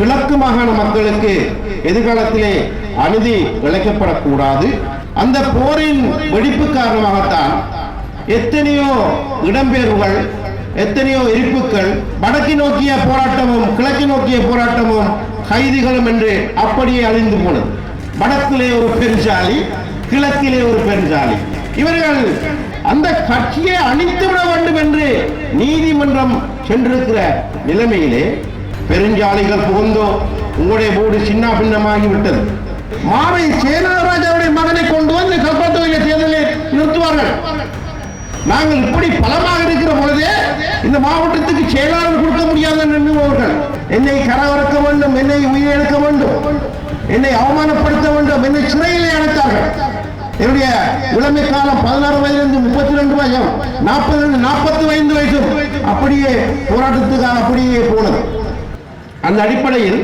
கிழக்கு மாகாண மக்களுக்கு எதிர்காலத்திலே அநீதி இழைக்கப்படக்கூடாது அந்த போரின் வெடிப்பு காரணமாகத்தான் எத்தனையோ இடம்பெயர்வுகள் எத்தனையோ எரிப்புகள் வடக்கு நோக்கிய போராட்டமும் கிழக்கு நோக்கிய போராட்டமும் கைதிகளும் என்று அப்படியே அழிந்து போனது. வடக்கிலே ஒரு பெருஞ்சாலி கிழக்கிலே ஒரு பெருஞ்சாலி. இவர்கள் அந்த கட்சியை அழித்து விட வேண்டும் என்று நீதிமன்றம் சென்றிருக்கிற நிலைமையிலே பெருஞ்சாலைகள் புகுந்தோ உங்களுடைய போடு சின்ன பின்னமாகி விட்டது. மாவை சேனாராஜாவுடைய மகனை கொண்டு வந்து கல்பத்தொகையில தேர்தலில் நிறுத்துவார்கள். நாங்கள் இப்படி பலமாக இருக்கிற பொழுதே இந்த மாவட்டத்துக்கு செயலாளர் கொடுக்க முடியாது நின்றுபவர்கள் என்னை கரவறுக்க வேண்டும் என்னை உயிரிழக்க வேண்டும் என்னை அவமானப்படுத்த வேண்டும் என்னை சிறையிலே அடைத்தார்கள். என்னுடைய இளமை காலம் பதினாறு வயதிலிருந்து முப்பத்தி ரெண்டு வயசும் நாற்பது நாற்பத்தி ஐந்து வயசும் அப்படியே போராட்டத்துக்காக அப்படியே போனது. அந்த அடிப்படையில்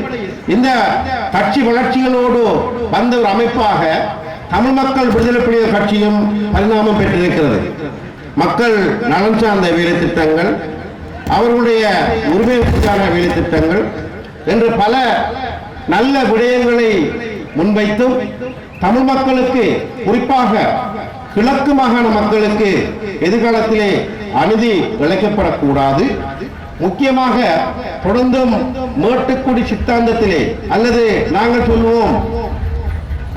இந்த கட்சி வளர்ச்சிகளோடு வந்த ஒரு அமைப்பாக தமிழ் மக்கள் விடுதலை புலிகள் கட்சியும் பரிணாமம் பெற்றிருக்கிறது. மக்கள் நலன் சார்ந்த வேலை திட்டங்கள் அவர்களுடைய உரிமைக்கான வேலை திட்டங்கள் என்று பல நல்ல விடயங்களை முன்வைத்தும் தமிழ் மக்களுக்கு குறிப்பாக கிழக்கு மாகாண மக்களுக்கு எதிர்காலத்திலே அநீதி இழைக்கப்படக்கூடாது முக்கியமாக தொடர்ந்தும் மேட்டுக்குடி சித்தாந்தத்திலே அல்லது நாங்கள் சொல்லுவோம்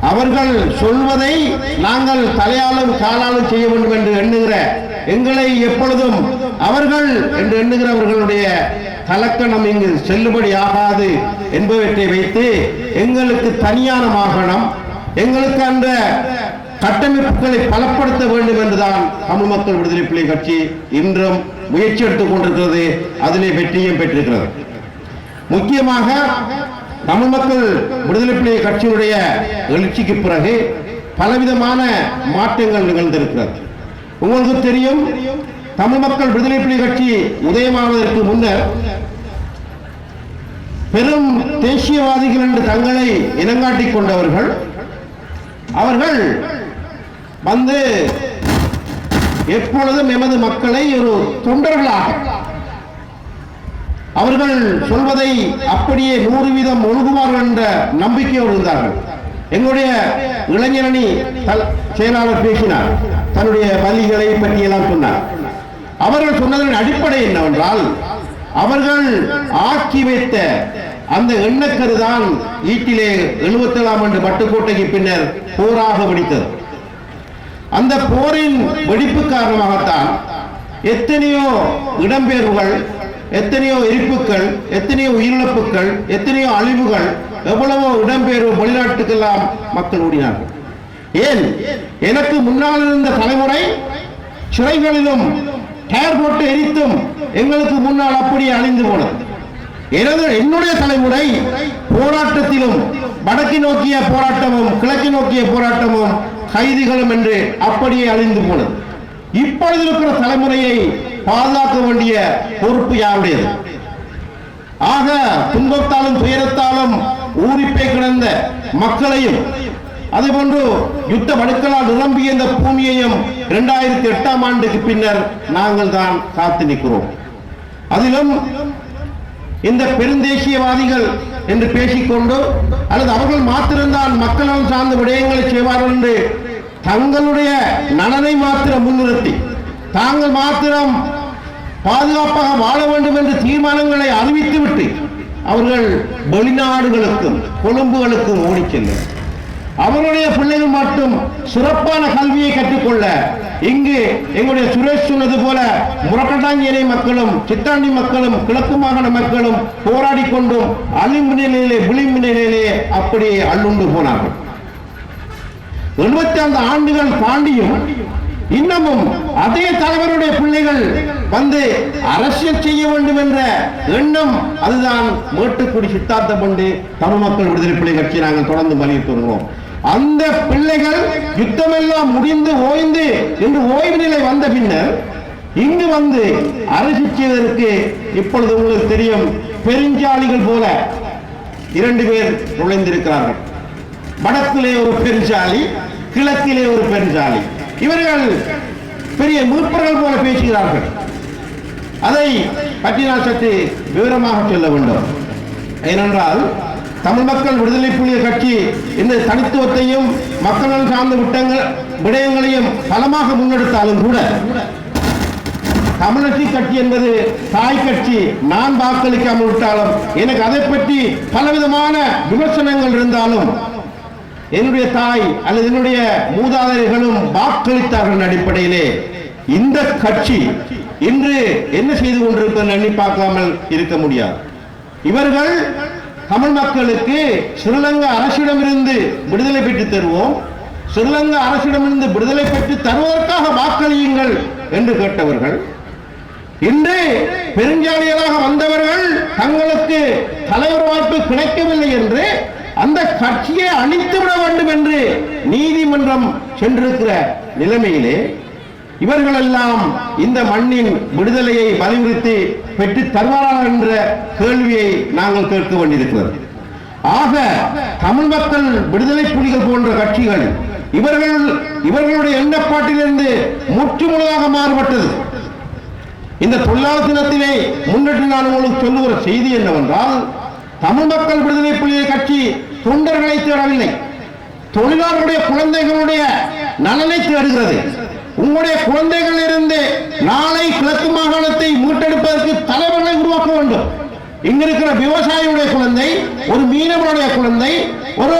அவர்கள் சொல்வதை நாங்கள் தலையாலும் காலாலும் செய்ய வேண்டும் என்று எண்ணுகிற எங்களை எப்பொழுதும் அவர்கள் என்று எண்ணுகிறவர்களுடைய கலக்கணம் இங்கு செல்லுபடி ஆகாது என்பவற்றை வைத்து எங்களுக்கு தனியான மாகாணம் எங்களுக்கு அந்த கட்டமைப்புகளை பலப்படுத்த வேண்டும் என்றுதான் தமிழ் மக்கள் விடுதலை புலி கட்சி இன்றும் முயற்சி எடுத்துக் கொண்டிருக்கிறது. அதிலே வெற்றியும் பெற்றிருக்கிறது. முக்கியமாக தமிழ் மக்கள் விடுதலை புலி கட்சியினுடைய எழுச்சிக்கு பிறகு பலவிதமான மாற்றங்கள் நிகழ்ந்திருக்கிறது. உங்களுக்கு தெரியும் தமிழ் மக்கள் விடுதலை புலி கட்சி உதயமாவதற்கு முன்னர் பெரும் தேசியவாதிகள் என்று தங்களை இனங்காட்டிக் கொண்டவர்கள் அவர்கள் வந்து எப்பொழுதும் எமது மக்களை ஒரு தொண்டர்களாக. அவர்கள் சொல்வதை அப்படியே நூறு வீதம் ஒழுகுவார்கள் என்ற நம்பிக்கையோடு இருந்தார்கள். எங்களுடைய இளைஞரணி செயலாளர் பேசினார். தன்னுடைய வலிகளை பற்றியெல்லாம் சொன்னார். அவர்கள் சொன்னதன் அடிப்படை என்னவென்றால் அவர்கள் ஆக்கி வைத்த அந்த எண்ணக்கருதான் ஈட்டிலே எழுபத்தேழாம் ஆண்டு பட்டுக்கோட்டைக்கு பின்னர் போராக வெடித்தது. அந்த போரின் வெடிப்பு காரணமாகத்தான் எத்தனையோ இடம்பெயர்வுகள் எத்தனையோ எரிப்புகள் எத்தனையோ உயிரிழப்புகள் எத்தனையோ அழிவுகள் எவ்வளவோ இடம்பெயர்வு வெளிநாட்டுக்கெல்லாம் மக்கள் ஓடினார்கள். ஏன்? எனக்கு முன்னால் இருந்த தலைமுறை சிறைகளிலும் டயர் போட்டு எரித்தும் எங்களுக்கு முன்னால் அப்படியே அழிந்து போனது. எனது என்னுடைய தலைமுறை போராட்டத்திலும் வடக்கு நோக்கிய போராட்டமும் கிழக்கு நோக்கிய போராட்டமும் கைதிகளும் என்று அப்படியே அழிந்து போனது. இப்பொழுது இருக்கிற தலைமுறையை பாதுகாக்க வேண்டிய பொறுப்பு யாருடையது? ஆக துன்பத்தாலும் துயரத்தாலும் ஊறிப்பே கிடந்த மக்களையும் அதேபோன்று யுத்த வடுக்களால் நிரம்பிய இந்த பூமியையும் இரண்டாயிரத்தி எட்டாம் ஆண்டுக்கு பின்னர் நாங்கள் தான் காத்து நிற்கிறோம். அதிலும் இந்த பெருந்தேசியவாதிகள் என்று பேசிக்கொண்டு அல்லது அவர்கள் மாத்திரம்தான் மக்களும் சார்ந்த விடயங்களை செய்வார்கள் என்று தங்களுடைய நலனை மாத்திரம் முன்னிறுத்தி தாங்கள் மாத்திரம் பாதுகாப்பாக வாழ வேண்டும் என்று தீர்மானங்களை அறிவித்துவிட்டு அவர்கள் வெளிநாடுகளுக்கும் கொழும்புகளுக்கும் ஓடிச் சென்றனர். அவருடைய பிள்ளைகள் மட்டும் சிறப்பான கல்வியை கற்றுக்கொள்ள இங்கு எங்களுடைய சுரேஷ் சொன்னது போல முரக்கட்டாஞ்சேரி மக்களும் சித்தாண்டி மக்களும் கிழக்கு மாகாண மக்களும் போராடி கொண்டும் அழிம்பு நிலையிலே விளிம்பு நிலையிலே அப்படியே அள்ளுண்டு போனார்கள். எழுபத்தி ஐந்து ஆண்டுகள் தாண்டியும் இன்னமும் அதே தலைவருடைய பிள்ளைகள் வந்து அரசியல் செய்ய வேண்டும் என்ற எண்ணம் அதுதான் மேட்டுக்குடி சித்தாந்த பண்டு தமிழ் மக்கள் விடுதலை பிள்ளை கட்சி நாங்கள் தொடர்ந்து வலியுறுத்துகிறோம். அந்த பிள்ளைகள் யுத்தமெல்லாம் முடிந்து ஓய்ந்து என்று ஓய்வு நிலை வந்த பின்னர் இங்கு வந்து அரசு செய்வதற்கு இப்பொழுது உங்களுக்கு தெரியும் பெருஞ்சாலிகள் போல இரண்டு பேர் நுழைந்திருக்கிறார்கள். வடக்கிலே ஒரு பெருஞ்சாலி கிழக்கிலே ஒரு பெருஞ்சாலி. இவர்கள் பெரிய மூப்பர்கள் போல பேசுகிறார்கள். அதை பற்றி நான் சற்று விவரமாக சொல்ல வேண்டும். ஏனென்றால் தமிழ் மக்கள் விடுதலை புலிய கட்சி இந்த தனித்துவத்தையும் மக்கள் சார்ந்த விட்டங்கள் விடயங்களையும் பலமாக முன்னெடுத்தாலும் கூட தமிழச்சி கட்சி என்பது தாய் கட்சி நான் வாக்களிக்காமல் விட்டாலும் எனக்கு அதை பற்றி பலவிதமான விமர்சனங்கள் இருந்தாலும் என்னுடைய தாய் அல்லது என்னுடைய மூதாதையர்களும் வாக்களித்தார்கள் அடிப்படையிலே. இந்த கட்சி இன்று என்ன செய்து கொண்டிருப்பது எண்ணி பார்க்காமல் இருக்க முடியாது. இவர்கள் தமிழ் மக்களுக்கு ஸ்ரீலங்கா அரசிடமிருந்து விடுதலை பெற்று தருவோம். ஸ்ரீலங்கா அரசிடமிருந்து விடுதலை பெற்று தருவதற்காக வாக்களியுங்கள் என்று கேட்டவர்கள். இன்று பெருஞ்சாலிகளாக வந்தவர்கள் தங்களுக்கு தலைவர் வாய்ப்பு கிடைக்கவில்லை என்று அந்த கட்சியை அழித்து விட வேண்டும் என்று நீதிமன்றம் சென்றிருக்கிற நிலைமையிலே இவர்களெல்லாம் இந்த மண்ணின் விடுதலையை வலியுறுத்தி பெற்று தருவாரா என்ற கேள்வியை நாங்கள் கேட்க வேண்டியிருக்கிறது. ஆக தமிழ் மக்கள் விடுதலை புலிகள் போன்ற கட்சிகள் இவர்கள் இவர்களுடைய எண்ணப்பாட்டிலிருந்து முற்றுமுழுதாக மாறுபட்டது. இந்த தொழிலாளர் தினத்திலே முன்னிட்டு நான் உங்களுக்கு சொல்லுகிற செய்தி என்னவென்றால் தமிழ் மக்கள் விடுதலை புலிகள் கட்சி தொண்டர்களை தேடவில்லை. தொழிலாளர்களுடைய குழந்தைகளுடைய நலனை தேடுகிறது. உங்களுடைய குழந்தைகள் இருந்து நாளை கிழக்கு மாகாணத்தை மீட்டெடுப்பதற்கு தலைவர்களை உருவாக்க வேண்டும். இங்க இருக்கிற விவசாயியுடைய குழந்தை ஒரு மீனவனுடைய குழந்தை ஒரு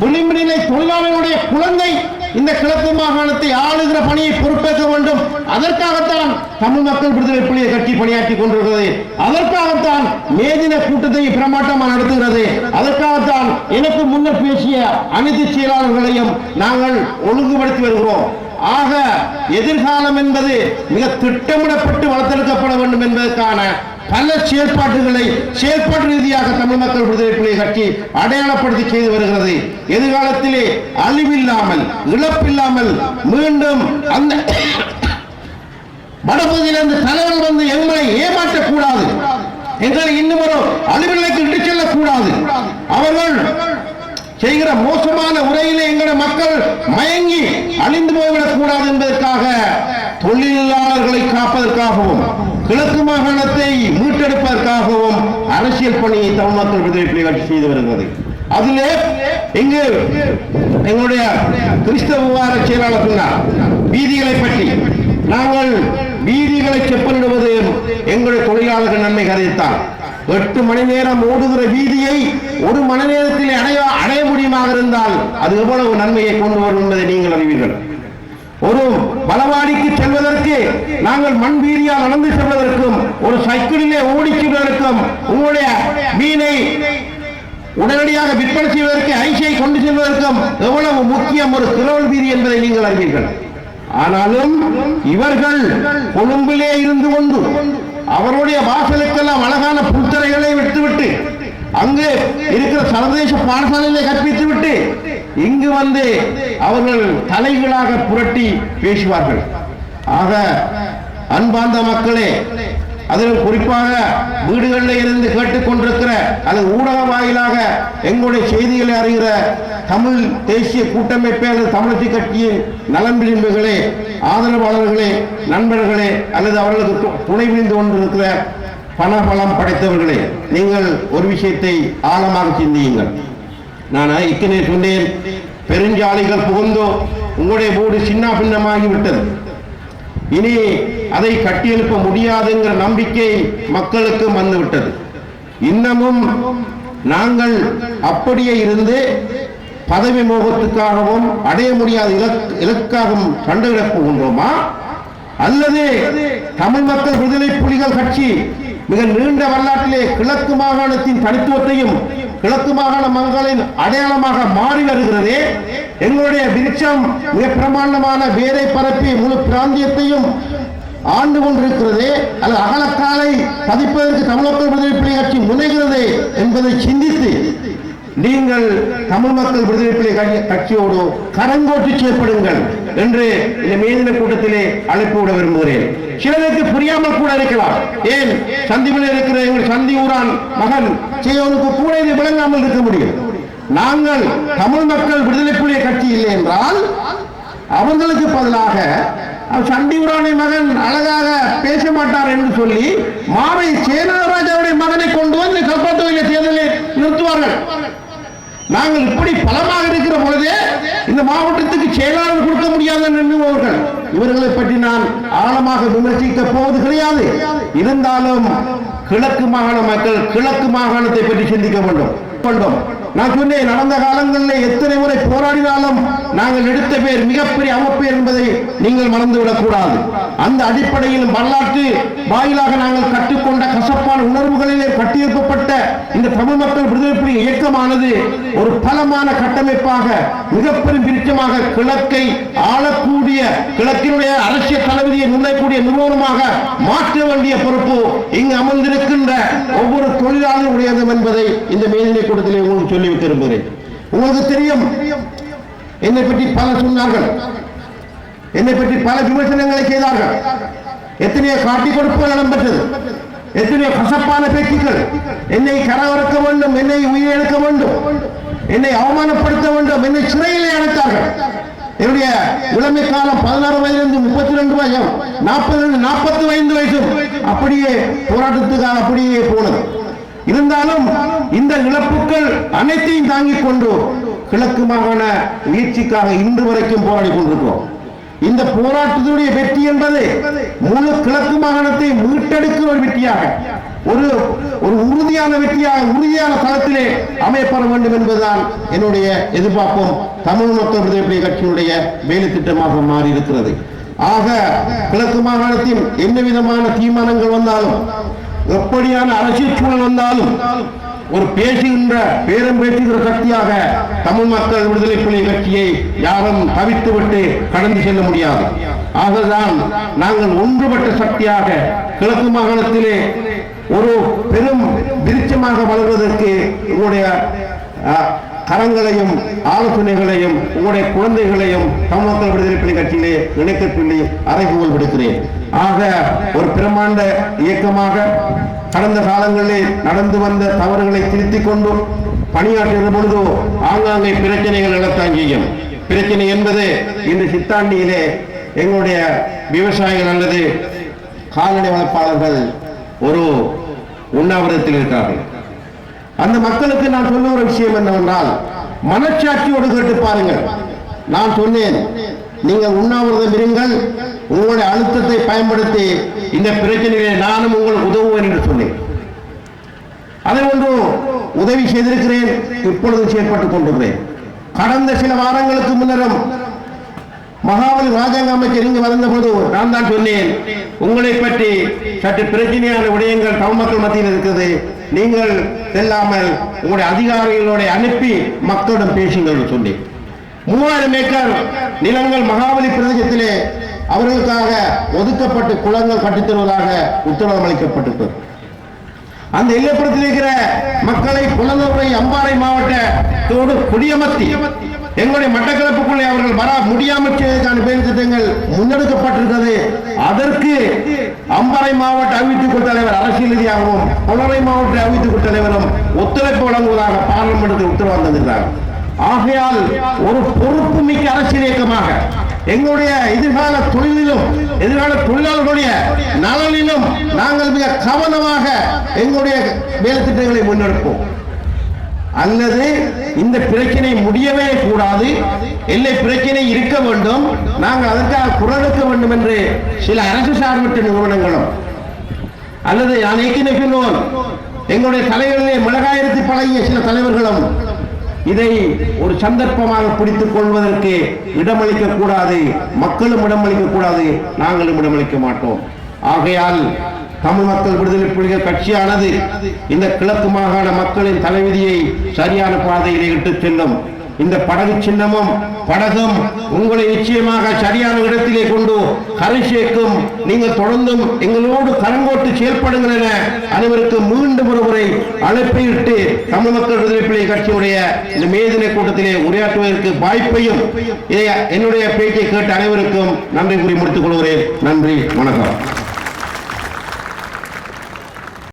விளிம்பு தொழிலாளர்களுடைய குழந்தை இந்த கிழக்கு மாகாணத்தை ஆளுகிற பணியை பொறுப்பேற்க வேண்டும். அதற்காகத்தான் தமிழ் மக்கள் விடுதலை புலியை கட்சி பணியாற்றி கொண்டிருக்கிறது. அதற்காகத்தான் மேதின கூட்டத்தை பிரமாட்டமாக நடத்துகிறது. அதற்காகத்தான் எனக்கு முன்னர் பேசிய அனைத்து செயலாளர்களையும் நாங்கள் ஒழுங்குபடுத்தி வருகிறோம். ஆக எதிர்காலம் என்பது மிக திட்டமிடப்பட்டு வளர்த்தெடுக்கப்பட வேண்டும் என்பதற்கான பல செயற்பாட்டுகளை செயற்பாட்டு ரீதியாக தமிழ் மக்கள் விடுதலை புலிகள் கட்சி அடையாளப்படுத்தி செய்து வருகிறது. எதிர்காலத்திலே அழிவில்லாமல் இழப்பில்லாமல் மீண்டும் அந்த வடபகுதியிலிருந்து தலைவர் வந்து எங்களை ஏமாற்றக்கூடாது. எங்களை இன்னும் ஒரு அழிவிலைக்கு இட்டு செல்லக்கூடாது. அவர்கள் செய்கிற மோசமான உரையிலே எங்களை மக்கள் மயங்கி அழி தொழிலாளர்களை காப்பதற்காகவும் கிழக்கு மாகாணத்தை மீட்டெடுப்பதற்காகவும் அரசியல் பணியை தமிழ் மக்கள் விடுதலை புலிகள் கட்சி செய்து வருகிறது. அதிலே இங்கு எங்களுடைய கிறிஸ்தவ விவகார செயலாளர் சொன்னார் வீதிகளை பற்றி நாங்கள் வீதிகளை செப்பனிடுவது எங்களுடைய தொழிலாளர்கள் நன்மை கருதித்தான். எட்டு மணி நேரம் ஓடுகிற வீதியை ஒரு மணி நேரத்தில் அடைய அடைய முடியுமாக இருந்தால் அது எவ்வளவு நன்மையை கொண்டு வரும் என்பதை நீங்கள் அறிவீர்கள். ஒரு பலவாடிக்கு செல்வதற்கு நாங்கள் மண் வீதியால் நடந்து செல்வதற்கும் ஒரு சைக்கிளிலே ஓடி செல்வதற்கும் உங்களுடைய மீனை உடனடியாக விற்பனை செய்வதற்கு ஐசியை கொண்டு செல்வதற்கும் எவ்வளவு முக்கியம் ஒரு திருவள் வீதி என்பதை நீங்கள் அறிவீர்கள். ஆனாலும் இவர்கள் கொழும்பிலே இருந்து கொண்டு அவருடைய வாசலுக்கெல்லாம் அழகான புத்தரைகளை விட்டுவிட்டு அங்கு இருக்கிற சர்வதேச பாடசாலையிலே கற்பித்து விட்டு இங்கு வந்து அவர்கள் தலைகளாக புரட்டி பேசுவார்கள். ஆக அன்பார்ந்த மக்களே அதில் குறிப்பாக வீடுகளில் இருந்து கேட்டுக்கொண்டிருக்கிற அல்லது ஊடக வாயிலாக எங்களுடைய செய்திகளை அறிகிற தமிழ் தேசிய கூட்டமைப்பே அல்லது தமிழச்சி கட்சியின் நலன் விளிம்புகளே ஆதரவாளர்களே நண்பர்களே அல்லது அவர்களுக்கு துணை விழுந்து கொண்டிருக்கிற பணபலம் படைத்தவர்களே நீங்கள் ஒரு விஷயத்தை ஆழமாக சிந்தியுங்கள். நான் இத்தனை சொன்னேன் பெருஞ்சாலைகள் புகுந்தோ உங்களுடைய வீடு சின்ன பின்னமாகி விட்டது. இனி அதை கட்டியெழுப்ப முடியாதுங்கிற நம்பிக்கை மக்களுக்கு வந்துவிட்டது இன்னமும் நாங்கள் அப்படியே இருந்து பதவி மோகத்துக்காகவும் அடைய முடியாத இலக்கு இலக்காகவும் சண்டையிடப் போகின்றோமா? அல்லது தமிழ் மக்கள் விடுதலை புலிகள் கட்சி மிக நீண்ட வரலாற்றிலே கிழக்கு மாகாணத்தின் தனித்துவத்தையும் கிழக்கு மாகாண மக்களின் அடையாளமாக மாறி வருகிறதே. எங்களுடைய விருட்சம் மிக பிரமாண்டமான வேரை பரப்பி முழு பிராந்தியத்தையும் ஆண்டு கொண்டிருக்கிறதே. அல்லது அகலக்காலை பதிப்பதற்கு தமிழ் மக்கள் விடுதலை புலிகள் கட்சி முனைகிறது என்பதை சிந்தித்து நீங்கள் தமிழ் மக்கள் விடுதலை புலி கட்சி- கட்சியோடு கரங்கோட்டி செயற்படுங்கள் என்று இந்த மேதின கூட்டத்திலே அழைப்பு விட விரும்புகிறேன். சிலருக்கு புரியாமல் கூட இருக்கலாம். ஏன்? சந்திப்பில் இருக்கிற எங்கள் சந்தி ஊரான் மகன் செய்வனுக்கு கூட இது விளங்காமல் இருக்க முடியும். நாங்கள் தமிழ் மக்கள் விடுதலை புலிய கட்சி இல்லை என்றால் அவர்களுக்கு பதிலாக அவர் சண்டிகுரானை மகன் அழகாக பேச மாட்டார் என்று சொல்லி மாவை சேனராஜாவுடைய மகனை கொண்டு வந்து கல்பத்தொகையில தேர்தலை நிறுத்துவார்கள். நாங்கள் இப்படி பலமாக இருக்கிற பொழுதே இந்த மாவட்டத்துக்கு செயலாளர் கொடுக்க முடியாது என்று பற்றி நான் ஆழமாக விமர்சிக்க போவது கிடையாது. இருந்தாலும் கிழக்கு மாகாண மக்கள் கிழக்கு மாகாணத்தை பற்றி சிந்திக்க வேண்டும். வேண்டும். நான் சொன்னேன் நடந்த காலங்களில் எத்தனை முறை போராடினாலும் நாங்கள் எடுத்த பேர் மிகப்பெரிய அவப்பேர் என்பதை நீங்கள் மறந்துவிடக் கூடாது அந்த அடிப்படையில் வரலாற்று வாயிலாக நாங்கள் கற்றுக்கொண்ட கசப்பான உணர்வுகளிலே கட்டியெழுப்பப்பட்ட இந்த தமிழ் மக்கள் விடுதலை புலி இயக்கமானது ஒரு பலமான கட்டமைப்பாக மிகப்பெரும் விருட்சமாக கிழக்கை ஆளக்கூடிய கிழக்கினுடைய அரசியல் தளபதியை முன்னக்கூடிய நிறுவனமாக மாற்ற வேண்டிய பொறுப்பு இங்கு அமர்ந்திருக்கின்ற ஒவ்வொரு தொழிலாளருடையது என்பதை இந்த மேல்நிலை கூட்டத்திலே உங்களுக்கு சொல்லி விரும்புகிறேன். உங்களுக்கு தெரியும். என்னை பற்றி பல சொன்னார்கள். என்னை பற்றி பல விமர்சனங்களை செய்தார்கள். எத்தனையோ காட்டி கொடுப்புகள் இடம்பெற்றது. எத்தனையோ கசப்பான பேச்சுக்கள். என்னை கரவறுக்க வேண்டும் என்னை உயிரிழக்க வேண்டும் என்னை அவமானப்படுத்த வேண்டும் என்னை சிறையிலே அடைத்தார்கள். என்னுடைய இளமை காலம் பதினாறு வயதிலிருந்து முப்பத்தி ரெண்டு வயசும் நாற்பது நாற்பத்தி ஐந்து வயசும் அப்படியே போராட்டத்துக்காக அப்படியே போனது. இருந்தாலும் இந்த இழப்புகள் அனைத்தையும் தாங்கிக் கொண்டு கிழக்கு மாகாண முயற்சிக்காக இன்று வரைக்கும் போராடி கொண்டிருக்கிறோம். இந்த போராட்டத்துடைய வெற்றி என்பது முழு கிழக்கு மாகாணத்தை மீட்டெடுக்கிற ஒரு வெற்றியாக ஒரு ஒரு உறுதியான வெற்றியாக உறுதியான தளத்திலே அமையப்பட வேண்டும் என்பதுதான் என்னுடைய எதிர்பார்ப்பும். தமிழ் மக்கள் விடுதலை கட்சியினுடைய வேலை திட்டமாக மாறி இருக்கிறது ஆக கிழக்கு மாகாணத்தின் எந்த விதமான தீர்மானங்கள் வந்தாலும் எப்படியான அரசியல் சூழல் வந்தாலும் ஒரு பேசுகின்ற பேரம் பேசுகிற சக்தியாக தமிழ் மக்கள் விடுதலை புலி கட்சியை யாரும் தவித்து விட்டு கடந்து செல்ல முடியாது. ஆகதான் நாங்கள் ஒன்றுபட்ட சக்தியாக கிழக்கு மாகாணத்திலே ஒரு பெரும் விருச்சமாக வளர்வதற்கு உங்களுடைய கரங்களையும் ஆலோசனைகளையும் உங்களுடைய குழந்தைகளையும் தமிழ் மக்கள் விடுதலை புலி கட்சியிலே இணைக்க சொல்லி அறைகூவல் விடுக்கிறேன். ஆக ஒரு பிரம்மாண்ட இயக்கமாக கடந்த காலங்களில் நடந்து வந்த தவறுகளை திருத்திக் கொண்டும் பணியாற்றுகிற பொழுது ஆங்காங்கே பிரச்சனைகள் நடத்தான் செய்யும். பிரச்சனை என்பது இந்த சித்தாண்டியிலே எங்களுடைய விவசாயிகள் அல்லது கால்நடை வளர்ப்பாளர்கள் ஒரு உண்ணாவிரதத்தில் இருக்கிறார்கள் அந்த மக்களுக்கு நான் சொல்ல ஒரு விஷயம் என்னவென்றால் மனச்சாட்சியோடு கேட்டு பாருங்கள். நான் சொன்னேன் நீங்கள் உண்ணாவிரதம் இருங்கள் உங்களுடைய அழுத்தத்தை பயன்படுத்தி இந்த பிரச்சனைகளை நானும் உங்களுக்கு உதவுவேன் என்று சொன்னேன். அதை ஒன்று உதவி செய்திருக்கிறேன். இப்பொழுது செயற்பட்டுக் கொண்டிருக்கிறேன். கடந்த சில வாரங்களுக்கு முன்னரும் மகாபலி ராஜாங்க அமைச்சர் இங்கு வந்தபோது நான் தான் சொன்னேன் உங்களை பற்றி சற்று பிரச்சனையான விடயங்கள் தமிழ் மக்கள் மத்தியில் இருக்கிறது. நீங்கள் செல்லாமல் உங்களுடைய அதிகாரிகளோட அனுப்பி மக்களிடம் பேசுங்கள் சொன்னேன். மூவாயிரம் ஏக்கர் நிலங்கள் மகாபலி பிரதேசத்திலே அவர்களுக்காக ஒதுக்கப்பட்டு குளங்கள் கட்டித்தருவதாக உத்தரவு அளிக்கப்பட்டிருக்கிறது அந்த இல்லப்புறத்தில் இருக்கிற மக்களை குழந்தை அம்பாறை மாவட்டத்தோடு குடியமர்த்தி எங்களுடைய மட்டக்களப்புக்குள்ளே அவர்கள் வர முடியாமல் செய்வதற்கான பேர் திட்டங்கள் முன்னெடுக்கப்பட்டிருக்கிறது. அதற்கு அம்பாறை மாவட்ட அறிவித்துக் தலைவர் அரசியல் ரீதியாகவும் புலரை மாவட்ட அறிவித்துக் தலைவரும் ஒத்துழைப்பு வழங்குவதாக பார்லிமெண்ட்டுக்கு உத்தரவு தந்திருக்கிறார் ஆகையால் ஒரு பொறுப்பு மிக்க அரசியல் இயக்கமாக எங்களுடைய எதிர்கால தொழிலிலும் எதிர்கால தொழிலாளர்களுடைய நலனிலும் நாங்கள் மிக கவனமாக எங்களுடைய வேலைத்திட்டங்களை முன்னெடுப்போம். அல்லது இந்த பிரச்சனை முடியவே கூடாது எல்லை பிரச்சனை இருக்க வேண்டும் நாங்கள் அதற்காக குரலுக்க வேண்டும் என்று சில அரசு சார்பற்ற நிறுவனங்களும் அல்லது நான் ஏற்கனவே சொல்லுவோம் எங்களுடைய தலைவர்களே மிளகாயிரத்து பழகிய சில தலைவர்களும் இதை ஒரு சந்தர்ப்பமாக பிடித்துக் கொள்வதற்கு இடமளிக்க கூடாது மக்களும் இடமளிக்க கூடாது நாங்களும் இடமளிக்க மாட்டோம். ஆகையால் தமிழ் மக்கள் விடுதலை புலிகள் கட்சியானது இந்த கிழக்கு மாகாண மக்களின் தலைவிதியை சரியான பாதையிலே இட்டுச் செல்லும். இந்த படகு சின்னமும் படகும் உங்களை நிச்சயமாக சரியான இடத்திலே கொண்டு கரை சேர்க்கும் நீங்கள் தொடர்ந்தும் எங்களோடு கரங்கோட்டு செயல்படுங்கள் என அனைவருக்கும் மீண்டும் ஒரு முறை அழைப்பை இட்டு தமிழ் மக்கள் விடுதலை பிள்ளை கட்சியுடைய இந்த மேதினை கூட்டத்திலே உரையாற்றுவதற்கு வாய்ப்பையும் என்னுடைய பேச்சை கேட்ட அனைவருக்கும் நன்றி கூறி முடித்துக் கொள்கிறேன். நன்றி வணக்கம்.